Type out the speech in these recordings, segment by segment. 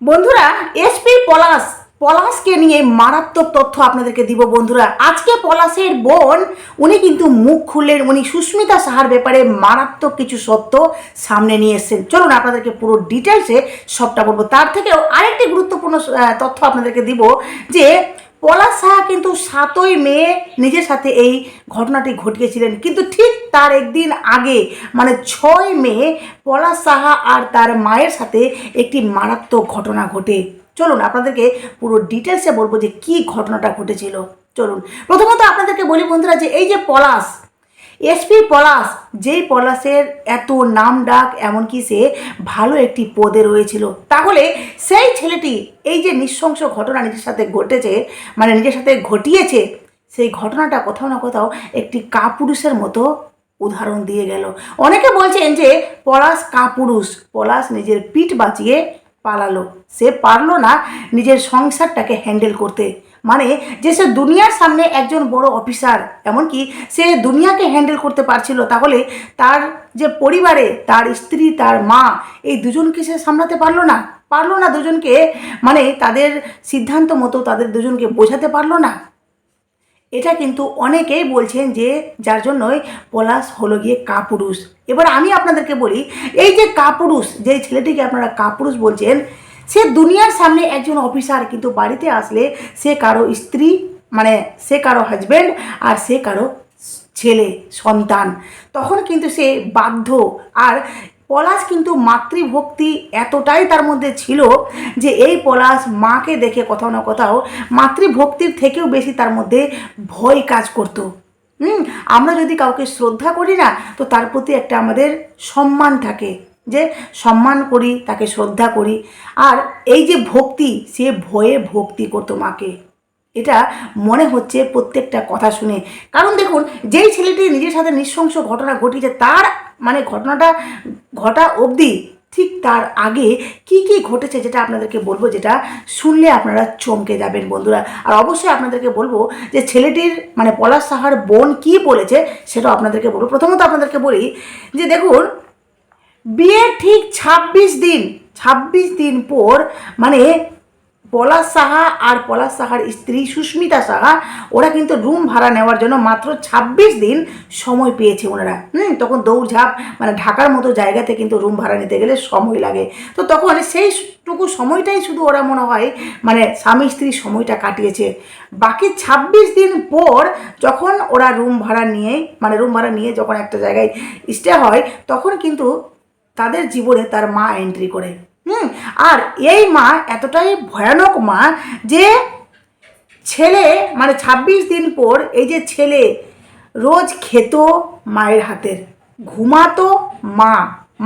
বন্ধুরা এসপি পলাশ, পলাশকে নিয়ে মারাত্মক তথ্য আপনাদেরকে দিব বন্ধুরা। আজকে পলাশের বোন, উনি কিন্তু মুখ খুললেন, উনি সুস্মিতা সাহার ব্যাপারে মারাত্মক কিছু সত্য সামনে নিয়ে এসছেন। চলুন আপনাদেরকে পুরো ডিটেলসে সবটা বলব। তার থেকেও আরেকটি গুরুত্বপূর্ণ তথ্য আপনাদেরকে দিব যে পলাশ সাহা কিন্তু সাতই মে নিজের সাথে এই ঘটনাটি ঘটিয়েছিলেন। কিন্তু ঠিক তার একদিন আগে মানে ছয় মে, পলাশ সাহা আর তার মায়ের সাথে একটি মারাত্মক ঘটনা ঘটে। চলুন আপনাদেরকে পুরো ডিটেলসে বলব যে কি ঘটনাটা ঘটেছিল। চলুন। প্রথমত আপনাদেরকে বলি বন্ধুরা যে এই যে পলাশ এসপি পলাশ, যেই পলাশের এত নাম ডাক, এমনকি সে ভালো একটি পদে রয়েছিল। তাহলে সেই ছেলেটি এই যে নৃশংস ঘটনা নিজের সাথে ঘটেছে মানে নিজের সাথে ঘটিয়েছে, সেই ঘটনাটা কোথাও না কোথাও একটি কাপুরুষের মতো উদাহরণ দিয়ে গেল। অনেকে বলছেন যে পলাশ কাপুরুষ, পলাশ নিজের পিঠ বাঁচিয়ে পালালো। সে পারল না নিজের সংসারটাকে হ্যান্ডেল করতে। মানে যে সে দুনিয়ার সামনে একজন বড় অফিসার এমনকি সে দুনিয়াকে হ্যান্ডেল করতে পারছিল, তাহলে তার যে পরিবারে, তার স্ত্রী, তার মা, এই দুজনকে সে সামলাতে পারল না। পারল না দুজনকে মানে তাদের সিদ্ধান্ত মতো তাদের দুজনকে বোঝাতে পারল না। এটা কিন্তু অনেকেই বলছেন যে যার জন্যই পলাশ হলো গিয়ে কাপুরুষ। এবার আমি আপনাদেরকে বলি, এই যে কাপুরুষ, যে ছেলেটিকে আপনারা কাপুরুষ বলছেন, সে দুনিয়ার সামনে একজন অফিসার, কিন্তু বাড়িতে আসলে সে কারও স্ত্রী মানে সে কারও হাজব্যান্ড আর সে কারও ছেলে, সন্তান। তখন কিন্তু সে বাধ্য। আর পলাশ কিন্তু মাতৃভক্তি এতটাই তার মধ্যে ছিল যে এই পলাশ মাকে দেখে কোথাও না কোথাও মাতৃভক্তির থেকেও বেশি তার মধ্যে ভয় কাজ করতো। হুম, আমরা যদি কাউকে শ্রদ্ধা করি না, তো তার প্রতি একটা আমাদের সম্মান থাকে। যে সম্মান করি, তাকে শ্রদ্ধা করি। আর এই যে ভক্তি, সে ভয়ে ভক্তি করতো মাকে। এটা মনে হচ্ছে প্রত্যেকটা কথা শুনে। কারণ দেখুন, যেই ছেলেটি নিজের সাথে নৃশংস ঘটনা ঘটিয়েছে, তার মানে ঘটনাটা ঘটা অবধি ঠিক তার আগে কি কি ঘটেছে যেটা আপনাদেরকে বলব যেটা শুনলে আপনারা চমকে যাবেন বন্ধুরা। আর অবশ্যই আপনাদেরকে বলব যে ছেলেটির মানে পলাশ সাহার বোন কি বলেছে সেটা আপনাদেরকে বলব। প্রথমত আপনাদেরকে বলি যে দেখুন, বিয়ের ঠিক ছাব্বিশ দিন ছাব্বিশ দিন পর মানে পলাশ সাহা আর পলাশ সাহার স্ত্রী সুস্মিতা সাহা, ওরা কিন্তু রুম ভাড়া নেওয়ার জন্য মাত্র ছাব্বিশ দিন সময় পেয়েছে ওনারা। হুম, তখন দৌড়ঝাঁপ মানে ঢাকার মতো জায়গাতে কিন্তু রুম ভাড়া নিতে গেলে সময় লাগে। তো তখন সেইটুকু সময়টাই শুধু ওরা মনে হয় মানে স্বামী স্ত্রী সময়টা কাটিয়েছে। বাকি ছাব্বিশ দিন পর যখন ওরা রুম ভাড়া নিয়ে মানে রুম ভাড়া নিয়ে যখন একটা জায়গায় স্টে হয়, তখন কিন্তু তাদের জীবনে তার মা এন্ট্রি করে। হুম, আর এই মা এতটাই ভয়ানক মা যে ছেলে মানে ছাব্বিশ দিন পর এই যে ছেলে রোজ খেত মায়ের হাতের, ঘুমাতো মা।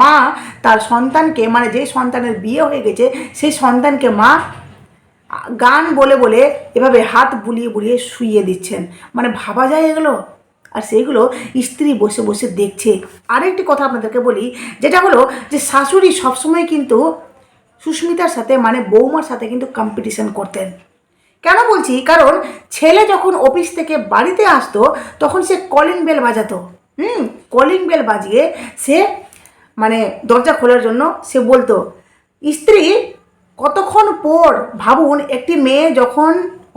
মা তার সন্তানকে মানে যে সন্তানের বিয়ে হয়ে গেছে, সেই সন্তানকে মা গান বলে বলে এভাবে হাত বুলিয়ে বুলিয়ে শুইয়ে দিচ্ছেন। মানে ভাবা যায় এগুলো? আর সেইগুলো স্ত্রী বসে বসে দেখছে। আরেকটি কথা আপনাদেরকে বলি, যেটা হলো যে শাশুড়ি সবসময় কিন্তু সুস্মিতার সাথে মানে বৌমার সাথে কিন্তু কম্পিটিশন করতেন। কেন বলছি? কারণ ছেলে যখন অফিস থেকে বাড়িতে আসতো, তখন সে কলিং বেল বাজাতো। হুম কলিং বেল বাজিয়ে সে মানে দরজা খোলার জন্য সে বলতো, স্ত্রী, কতক্ষণ পর ভাবুন, একটি মেয়ে যখন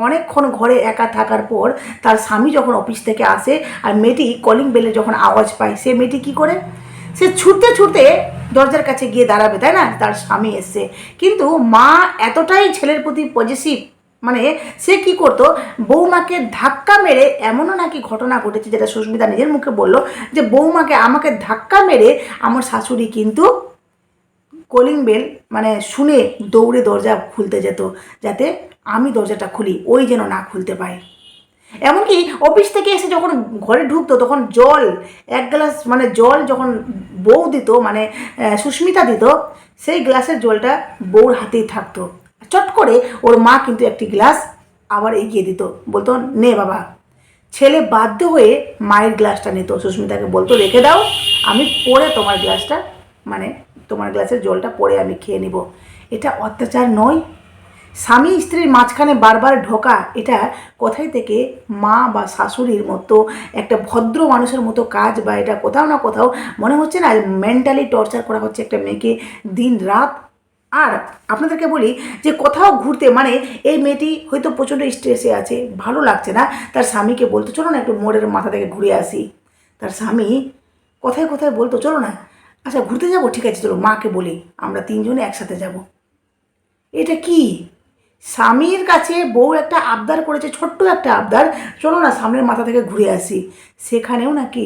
অনেকক্ষণ ঘরে একা থাকার পর তার স্বামী যখন অফিস থেকে আসে আর মেয়েটি কলিং বেলে যখন আওয়াজ পায়, সে মেয়েটি কী করে? সে ছুটতে ছুটতে দরজার কাছে গিয়ে দাঁড়াবে, তাই না? তার স্বামী এসছে। কিন্তু মা এতটাই ছেলের প্রতি পজিটিভ মানে সে কি করতো? বৌমাকে ধাক্কা মেরে এমনও নাকি ঘটনা ঘটেছে যেটা সুস্মিতা নিজের মুখে বলল যে বৌমাকে আমাকে ধাক্কা মেরে আমার শাশুড়ি কিন্তু কলিং বেল মানে শুনে দৌড়ে দরজা খুলতে যেত, যাতে আমি দরজাটা খুলি, ওই যেন না খুলতে পায় এমনকি অফিস থেকে এসে যখন ঘরে ঢুকতো, তখন জল, এক গ্লাস মানে জল যখন বউ দিত মানে সুস্মিতা দিত, সেই গ্লাসের জলটা বউর হাতেই থাকতো। চট করে ওর মা কিন্তু একটি গ্লাস আবার এগিয়ে দিত, বলতো, নে বাবা। ছেলে বাধ্য হয়ে মায়ের গ্লাসটা নিত, সুস্মিতাকে বলতো, রেখে দাও, আমি পরে তোমার গ্লাসটা মানে তোমার গ্লাসের জলটা পরে আমি খেয়ে নিব। এটা অত্যাচার নয় স্বামী স্ত্রীর মাঝখানে বারবার ঢোকা, এটা কোথায় থেকে মা বা শাশুড়ির মতো একটা ভদ্র মানুষের মতো কাজ বা এটা কোথাও না কোথাও মনে হচ্ছে না মেন্টালি টর্চার করা হচ্ছে একটা মেয়েকে দিন রাত। আর আপনাদেরকে বলি যে কোথাও ঘুরতে মানে এই মেয়েটি হয়তো প্রচণ্ড স্ট্রেসে আছে, ভালো লাগছে না, তার স্বামীকে বলতো, চলো না একটু মোড়ের মাথা থেকে ঘুরে আসি। তার স্বামী কোথায় কোথায় বলতো, চলো না আচ্ছা ঘুরতে যাব, ঠিক আছে, চলো মাকে বলি, আমরা তিনজনে একসাথে যাব। এটা কি? স্বামীর কাছে বউ একটা আবদার করেছে, ছোট্ট একটা আবদার। চলো না সামনের মাথা থেকে ঘুরে আসি। সেখানেও নাকি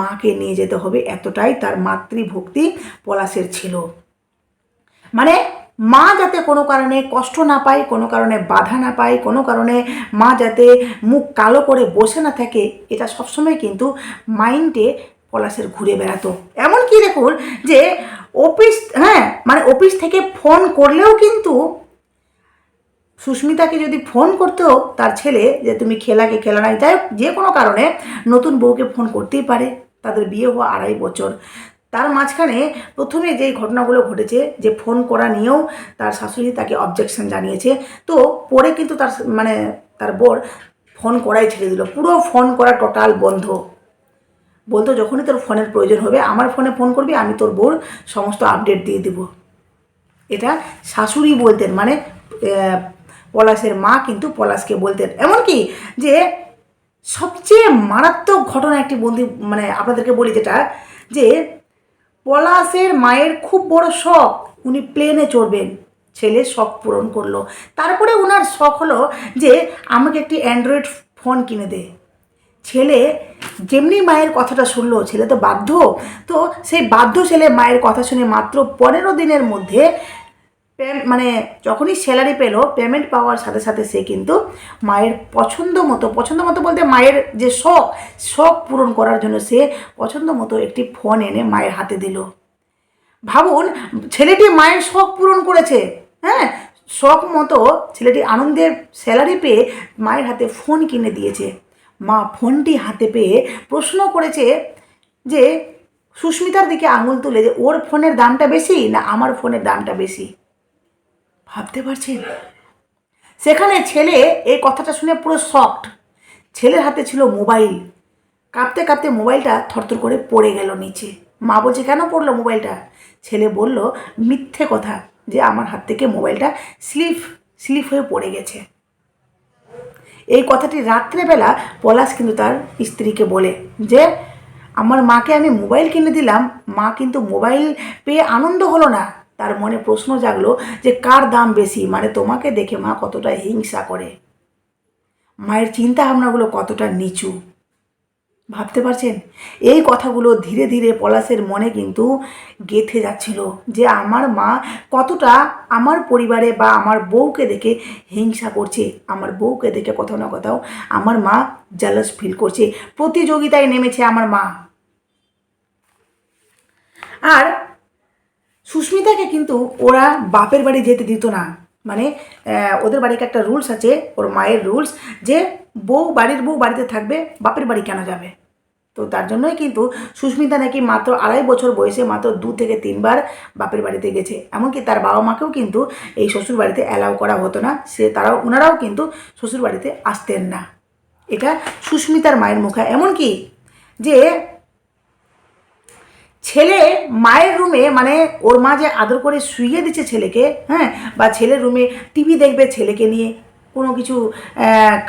মাকে নিয়ে যেতে হবে, এতটাই তার মাতৃভক্তি পলাশের ছিল। মানে মা যাতে কোনো কারণে কষ্ট না পায়, কোনো কারণে বাধা না পায়, কোনো কারণে মা যাতে মুখ কালো করে বসে না থাকে, এটা সবসময় কিন্তু মাইন্ডে পলাশের ঘুরে বেড়াতো। এমনকি দেখুন যে অফিস হ্যাঁ মানে অফিস থেকে ফোন করলেও কিন্তু সুস্মিতাকে যদি ফোন করতো তার ছেলে যে তুমি খেলাকে খেলা নাই, যাই যে কোনো কারণে নতুন বউকে ফোন করতেই পারে। তাদের বিয়ে হওয়া আড়াই বছর। তার মাঝখানে প্রথমে যে ঘটনাগুলো ঘটেছে, যে ফোন করা নিয়েও তার শাশুড়ি তাকে অবজেকশন জানিয়েছে। তো পরে কিন্তু তার মানে তার বোর ফোন করাই ছেড়ে দিল। পুরো ফোন করা টোটাল বন্ধ। বলতো, যখনই তোর ফোনের প্রয়োজন হবে, আমার ফোনে ফোন করবি, আমি তোর বোর সমস্ত আপডেট দিয়ে দেবো। এটা শাশুড়ি বলতেন মানে পলাশের মা কিন্তু পলাশকে বলতেন। এমনকি যে সবচেয়ে মারাত্মক ঘটনা একটি বন্দি মানে আপনাদেরকে বলি যেটা, যে পলাশের মায়ের খুব বড় শখ, উনি প্লেনে চড়বেন, ছেলে শখ পূরণ করল। তারপরে ওনার শখ হলো যে আমাকে একটি অ্যান্ড্রয়েড ফোন কিনে দে। ছেলে যেমনি মায়ের কথাটা শুনলো, ছেলে তো বাধ্য, তো সেই বাধ্য ছেলে মায়ের কথা শুনে মাত্র পনেরো দিনের মধ্যে মানে যখনই স্যালারি পেল পেমেন্ট পাওয়ার সাথে সাথে সে কিন্তু মায়ের পছন্দ মতো পছন্দ মতো বলতে মায়ের যে শখ শখ পূরণ করার জন্য সে পছন্দ মতো একটি ফোন এনে মায়ের হাতে দিল। ভাবুন, ছেলেটি মায়ের শখ পূরণ করেছে হ্যাঁ? শখ মতো ছেলেটি আনন্দের স্যালারি পেয়ে মায়ের হাতে ফোন কিনে দিয়েছে। মা ফোনটি হাতে পেয়ে প্রশ্ন করেছে যে, সুস্মিতার দিকে আঙুল তুলে যে, ওর ফোনের দামটা বেশি না আমার ফোনের দামটা বেশি? ভাবতে পারছেন? সেখানে ছেলে, এই কথাটা শুনে পুরো শকড ছেলের হাতে ছিল মোবাইল। কাঁপতে কাঁপতে মোবাইলটা থরথর করে পড়ে গেল নিচে। মা বলছে, কেন পড়ল মোবাইলটা? ছেলে বলল, মিথ্যে কথা যে আমার হাত থেকে মোবাইলটা স্লিপ স্লিপ হয়ে পড়ে গেছে। এই কথাটি রাত্রেবেলা পলাশ কিন্তু তার স্ত্রীকে বলে যে, আমার মাকে আমি মোবাইল কিনে দিলাম। মা কিন্তু মোবাইল পেয়ে আনন্দ হলো না। তার মনে প্রশ্ন জাগলো যে কার দাম বেশি? মানে তোমাকে দেখে মা কতটা হিংসা করে। মায়ের চিন্তা ভাবনাগুলো কতটা নিচু। ভাবতে পারছেন? এই কথাগুলো ধীরে ধীরে পলাশের মনে কিন্তু গেঁথে যাচ্ছিল যে আমার মা কতটা আমার পরিবারে বা আমার বউকে দেখে হিংসা করছে। আমার বউকে দেখে কোথাও না কোথাও আমার মা জালাস ফিল করছে। প্রতিযোগিতায় নেমেছে আমার মা। আর সুস্মিতাকে কিন্তু ওরা বাপের বাড়ি যেতে দিত না। মানে ওদের বাড়িতে একটা রুলস আছে, ওর মায়ের রুলস যে বউ বাড়ির বউ বাড়িতে থাকবে, বাপের বাড়ি কেন যাবে? তো তার জন্যই কিন্তু সুস্মিতা নাকি মাত্র আড়াই বছর বয়সে মাত্র দু থেকে তিনবার বাপের বাড়িতে গেছে। এমনকি তার বাবা মাকেও কিন্তু এই শ্বশুর বাড়িতে অ্যালাউ করা হতো না। সে, তারাও ওনারাও কিন্তু শ্বশুর বাড়িতে আসতেন না। এটা সুস্মিতার মায়ের মুখে। এমনকি যে ছেলে মায়ের রুমে মানে ওর মা যে আদর করে শুইয়ে দিচ্ছে ছেলেকে হ্যাঁ বা ছেলের রুমে টিভি দেখবে ছেলেকে নিয়ে, কোনো কিছু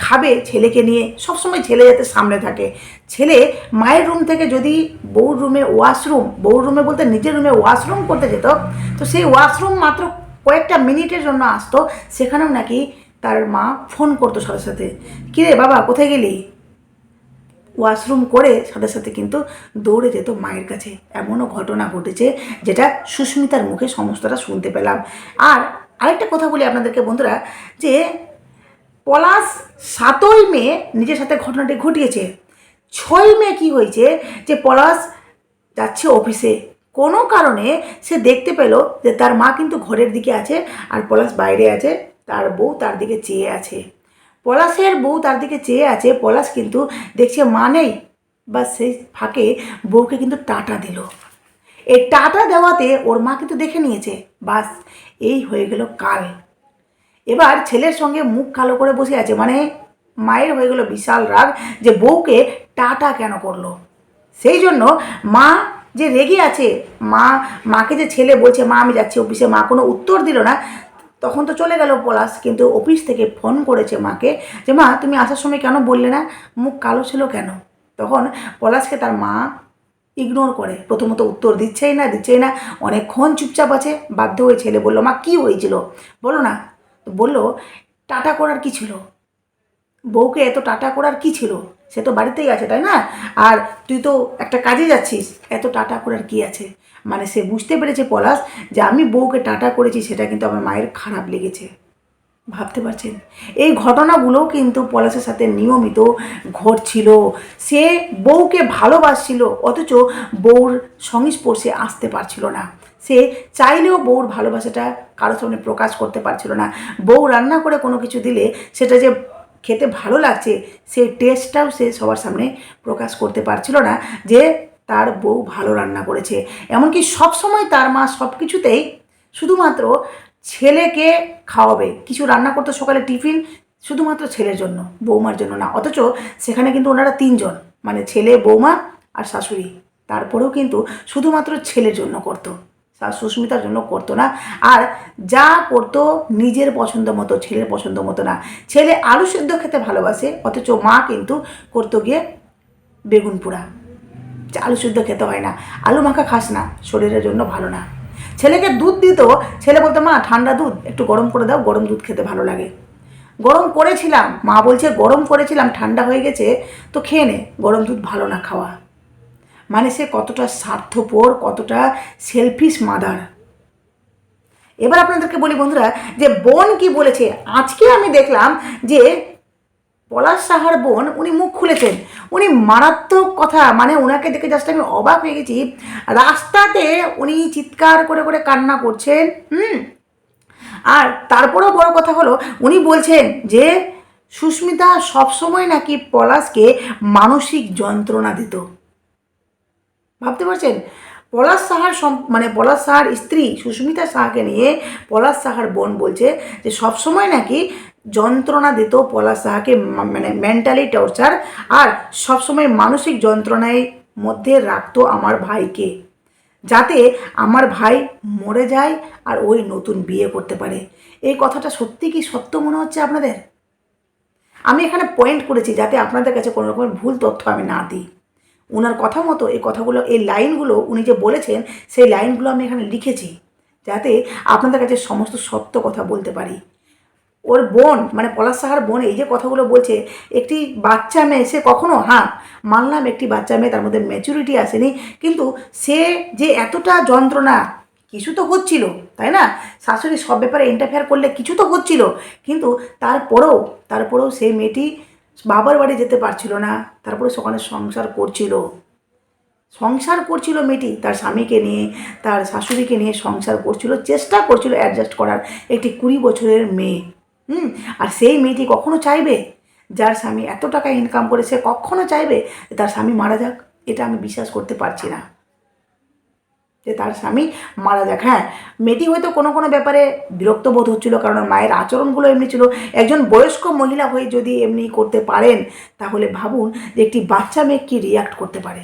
খাবে ছেলেকে নিয়ে, সবসময় ছেলে যাতে সামনে থাকে। ছেলে মায়ের রুম থেকে যদি বউর রুমে ওয়াশরুম, বউর রুমে বলতে নিজের রুমে ওয়াশরুম করতে যেত, তো সেই ওয়াশরুম মাত্র কয়েকটা মিনিটের জন্য আসতো, সেখানেও নাকি তার মা ফোন করতো সাথে সাথে। কিরে বাবা, কোথায় গেলি? ওয়াশরুম করে সাথে সাথে কিন্তু দৌড়ে যেত মায়ের কাছে। এমনও ঘটনা ঘটেছে যেটা সুস্মিতার মুখে সমস্তটা শুনতে পেলাম। আর আরেকটা কথা বলি আপনাদেরকে বন্ধুরা, যে পলাশ সাতই মে নিজের সাথে ঘটনাটি ঘটিয়েছে। ছয় মে কি হয়েছে যে পলাশ যাচ্ছে অফিসে। কোনো কারণে সে দেখতে পেল যে তার মা কিন্তু ঘরের দিকে আছে আর পলাশ বাইরে আছে, তার বউ তার দিকে চেয়ে আছে। পলাশের বউ তার দিকে চেয়ে আছে। পলাশ কিন্তু দেখছে মা নেই। বা সেই ফাঁকে বউকে কিন্তু টাটা দিল। এই টাটা দেওয়াতে ওর মা কিন্তু দেখে নিয়েছে। বাস এই হয়ে গেল কাল। এবার ছেলের সঙ্গে মুখ কালো করে বসে আছে। মানে মায়ের হয়ে গেল বিশাল রাগ যে বউকে টাটা কেন করল। সেই জন্য মা যে রেগে আছে, মা, মাকে যে ছেলে বলছে, মা, আমি যাচ্ছি অফিসে। মা কোনো উত্তর দিল না। তখন তো চলে গেল পলাশ, কিন্তু অফিস থেকে ফোন করেছে মাকে যে, মা, তুমি আসার সময় কেন বললে না? মুখ কালো ছিল কেন? তখন পলাশকে তার মা ইগনোর করে, প্রথমত উত্তর দিচ্ছেই না দিচ্ছেই না, অনেকক্ষণ চুপচাপ আছে, বাধ্য হয়ে ছেলে বলল, মা, কী হয়েছিল? বলো না। তো বলল, টাটা করার কি ছিল? বউকে এত টাটা করার কি ছিল? সে তো বাড়িতেই আছে, তাই না? আর তুই তো একটা কাজে যাচ্ছিস, এত টাটা করার কি আছে? মানে সে বুঝতে পেরেছে পলাশ যে আমি বউকে টাটা করেছি, সেটা কিন্তু আমার মায়ের খারাপ লেগেছে। ভাবতে পারছেন? এই ঘটনাগুলোও কিন্তু পলাশের সাথে নিয়মিত ঘটছিল। সে বউকে ভালোবাসছিল, অথচ বউর সংস্পর্শে আসতে পারছিল না। সে চাইলেও বউর ভালোবাসাটা কারোর সামনে প্রকাশ করতে পারছিল না। বউ রান্না করে কোনো কিছু দিলে সেটা যে খেতে ভালো লাগছে সেই টেস্টটাও সে সবার সামনে প্রকাশ করতে পারছিল না। যে তার বউ ভালো রান্না করেছে। এমনকি সবসময় তার মা সব কিছুতেই শুধুমাত্র ছেলেকে খাওয়াবে। কিছু রান্না করতো সকালে টিফিন শুধুমাত্র ছেলের জন্য, বৌমার জন্য না। অথচ সেখানে কিন্তু ওনারা তিনজন মানে ছেলে, বৌমা আর শাশুড়ি। তারপরেও কিন্তু শুধুমাত্র ছেলের জন্য করতো সুস্মিতার জন্য করতো না। আর যা করতো নিজের পছন্দ মতো, ছেলের পছন্দ মতো না। ছেলে আলু সেদ্ধ খেতে ভালোবাসে, অথচ মা কিন্তু করতো গিয়ে বেগুন পোড়া যে আলু সিদ্ধ খেতে হয় না। আলু মাখা খাস না, শরীরের জন্য ভালো না। ছেলেকে দুধ দিত, ছেলে বলতো, মা, ঠান্ডা দুধ, একটু গরম করে দাও, গরম দুধ খেতে ভালো লাগে। গরম করেছিলাম, মা বলছে, গরম করেছিলাম, ঠান্ডা হয়ে গেছে, তো খেয়ে নে, গরম দুধ ভালো না খাওয়া। মানে সে কতটা স্বার্থপর, কতটা সেলফিশ মাদার এবার আপনাদেরকে বলি বন্ধুরা, যে বোন কি বলেছে, আজকে আমি দেখলাম যে পলাশ সাহার বোন উনি মুখ খুলেছেন। উনি মারাত্মক কথা মানে ওনাকে দেখে জাস্ট আমি অবাক হয়ে গেছি। রাস্তাতে উনি চিৎকার করে করে কান্না করছেন, হুম? আর তারপরেও বড় কথা হলো, উনি বলছেন যে, সুস্মিতা সবসময় নাকি পলাশকে মানসিক যন্ত্রণা দিত। ভাবতে পারছেন? পলাশ সাহার মানে পলাশ সাহার স্ত্রী সুস্মিতা সাহাকে নিয়ে পলাশ সাহার বোন বলছে যে, সবসময় নাকি যন্ত্রণা দিত পলাশ সাহাকে মানে মেন্টালি টর্চার আর সবসময় মানসিক যন্ত্রণায় মধ্যে রাখতো আমার ভাইকে, যাতে আমার ভাই মরে যায় আর ওই নতুন বিয়ে করতে পারে। এই কথাটা সত্যি কি সত্য মনে হচ্ছে আপনাদের? আমি এখানে পয়েন্ট করেছি যাতে আপনাদের কাছে কোনো রকমের ভুল তথ্য আমি না দিই। ওনার কথা মতো এই কথাগুলো, এই লাইনগুলো উনি যে বলেছেন, সেই লাইনগুলো আমি এখানে লিখেছি, যাতে আপনাদের কাছে সমস্ত সত্য কথা বলতে পারি। ওর বোন মানে পলাশ সাহার বোন, এই যে কথাগুলো বলছে, একটি বাচ্চা মেয়ে, সে কখনো হ্যাঁ মানলাম একটি বাচ্চা মেয়ে, তার মধ্যে ম্যাচুরিটি আসেনি, কিন্তু সে যে এতটা যন্ত্রণা, কিছু তো হচ্ছিল, তাই না? শাশুড়ি সব ব্যাপারে ইন্টারফেয়ার করলে কিছু তো হচ্ছিল, কিন্তু তারপরেও তারপরেও সেই মেয়েটি বাবার বাড়ি যেতে পারছিল না, তারপরে সেখানে সংসার করছিল। সংসার করছিল মেয়েটি, তার স্বামীকে নিয়ে, তার শাশুড়িকে নিয়ে সংসার করছিল, চেষ্টা করছিল অ্যাডজাস্ট করার, একটি কুড়ি বছরের মেয়ে। হুম, আর সেই মেয়েটি কখনো চাইবে? যার স্বামী এত টাকা ইনকাম করে সে কখনো চাইবে তার স্বামী মারা যাক? এটা আমি বিশ্বাস করতে পারছি না। যে তার স্বামী মারা যাক। হ্যাঁ মেয়েটি হয়তো কোনো কোনো ব্যাপারে বিরক্ত বোধ হচ্ছিল, কারণ মায়ের আচরণগুলো এমনি ছিল। একজন বয়স্ক মহিলা হয়ে যদি এমনি করতে পারেন, তাহলে ভাবুন যে একটি বাচ্চা মেয়ে কী রিয়াক্ট করতে পারে।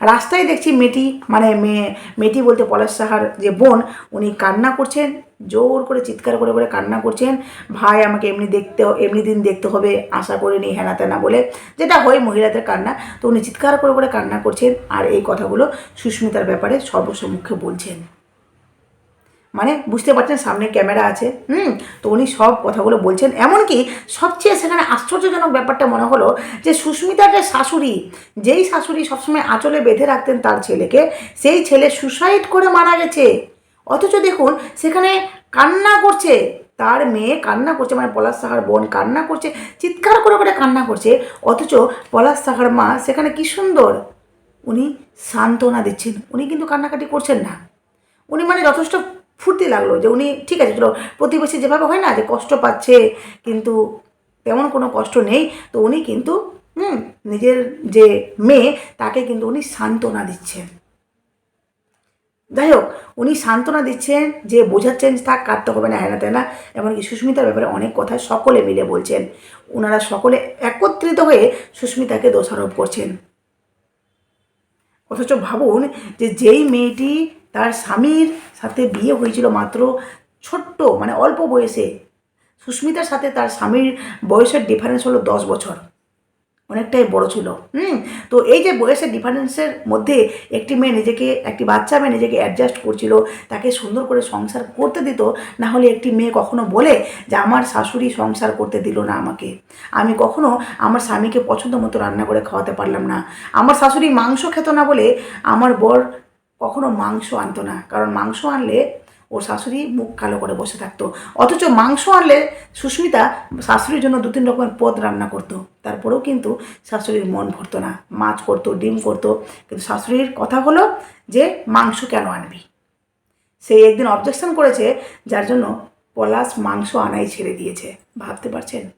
রাস্তায় দেখছি মেয়েটি মানে মেয়ে, মেয়েটি বলতে পলাশ সাহার যে বোন, উনি কান্না করছেন। জোর করে চিৎকার করে করে কান্না করছেন। ভাই, আমাকে এমনি দেখতে এমনি দিন দেখতে হবে, আশা করিনি হেনা তেনা বলে। যেটা হয় মহিলাদের কান্না, তো উনি চিৎকার করে করে কান্না করছেন আর এই কথাগুলো সুস্মিতার ব্যাপারে সর্বসম্মুখে বলছেন। মানে বুঝতে পারছেন সামনে ক্যামেরা আছে, হুম? তো উনি সব কথাগুলো বলছেন। এমনকি সবচেয়ে সেখানে আশ্চর্যজনক ব্যাপারটা মনে হলো যে সুস্মিতার যে শাশুড়ি, যেই শাশুড়ি সবসময় আঁচলে বেঁধে রাখতেন তার ছেলেকে, সেই ছেলে সুসাইড করে মারা গেছে। অথচ দেখুন, সেখানে কান্না করছে। তার মেয়ে কান্না করছে মানে পলাশ সাহার বোন কান্না করছে, চিৎকার করে করে কান্না করছে। অথচ পলাশ সাহার মা সেখানে কি সুন্দর, উনি সান্ত্বনা দিচ্ছেন। উনি কিন্তু কান্নাকাটি করছেন না। উনি মানে যথেষ্ট ফুর্তি লাগল যে উনি, ঠিক আছে, চলো, প্রতিবেশী যেভাবে হয় না যে কষ্ট পাচ্ছে, কিন্তু তেমন কোনো কষ্ট নেই। তো উনি কিন্তু, হুম, নিজের যে মেয়ে, তাকে কিন্তু উনি সান্ত্বনা দিচ্ছেন। যাই হোক উনি সান্ত্বনা দিচ্ছেন যে বোঝাচ্ছেন থাক কাঁদতে হবে না হ্যাঁ না তেনা এমনকি সুস্মিতার ব্যাপারে অনেক কথা সকলে মিলে বলছেন। ওনারা সকলে একত্রিত হয়ে সুস্মিতাকে দোষারোপ করছেন। অথচ ভাবুন যে যেই মেয়েটি তার স্বামীর সাথে বিয়ে হয়েছিল মাত্র ছোট্ট মানে অল্প বয়সে, সুস্মিতার সাথে তার স্বামীর বয়সের ডিফারেন্স হলো দশ বছর। অনেকটাই বড় ছিল, হুম? তো এই যে বয়সের ডিফারেন্সের মধ্যে একটি মেয়ে নিজেকে, একটি বাচ্চা মেয়ে নিজেকে অ্যাডজাস্ট করছিল, তাকে সুন্দর করে সংসার করতে দিত, না হলে একটি মেয়ে কখনো বলে যে, আমার শাশুড়ি সংসার করতে দিল না আমাকে। আমি কখনো আমার স্বামীকে পছন্দ মতো রান্না করে খাওয়াতে পারলাম না। আমার শাশুড়ি মাংস খেত না বলে আমার বর কখনো মাংস আনতো না। কারণ মাংস আনলে ওর শাশুড়ি মুখ কালো করে বসে থাকতো। অথচ মাংস আনলে সুস্মিতা শাশুড়ির জন্য দু তিন রকমের পদ রান্না করতো। তারপরেও কিন্তু শাশুড়ির মন ভরতো না। মাছ করতো, ডিম করতো। কিন্তু শাশুড়ির কথা হলো যে, মাংস কেন আনবি? সে একদিন অবজেকশন করেছে, যার জন্য পলাশ মাংস আনাই ছেড়ে দিয়েছে। ভাবতে পারছেন?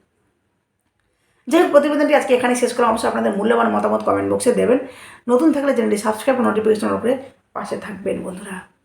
যাই হোক, প্রতিবেদনটি আজকে এখানে শেষ করা অবশ্যই আপনাদের মূল্যবান মতামত কমেন্ট বক্সে দেবেন। নতুন থাকলে চ্যানেলটি সাবস্ক্রাইব নোটিফিকেশন করে পাশে থাকবেন, বন্ধুরা।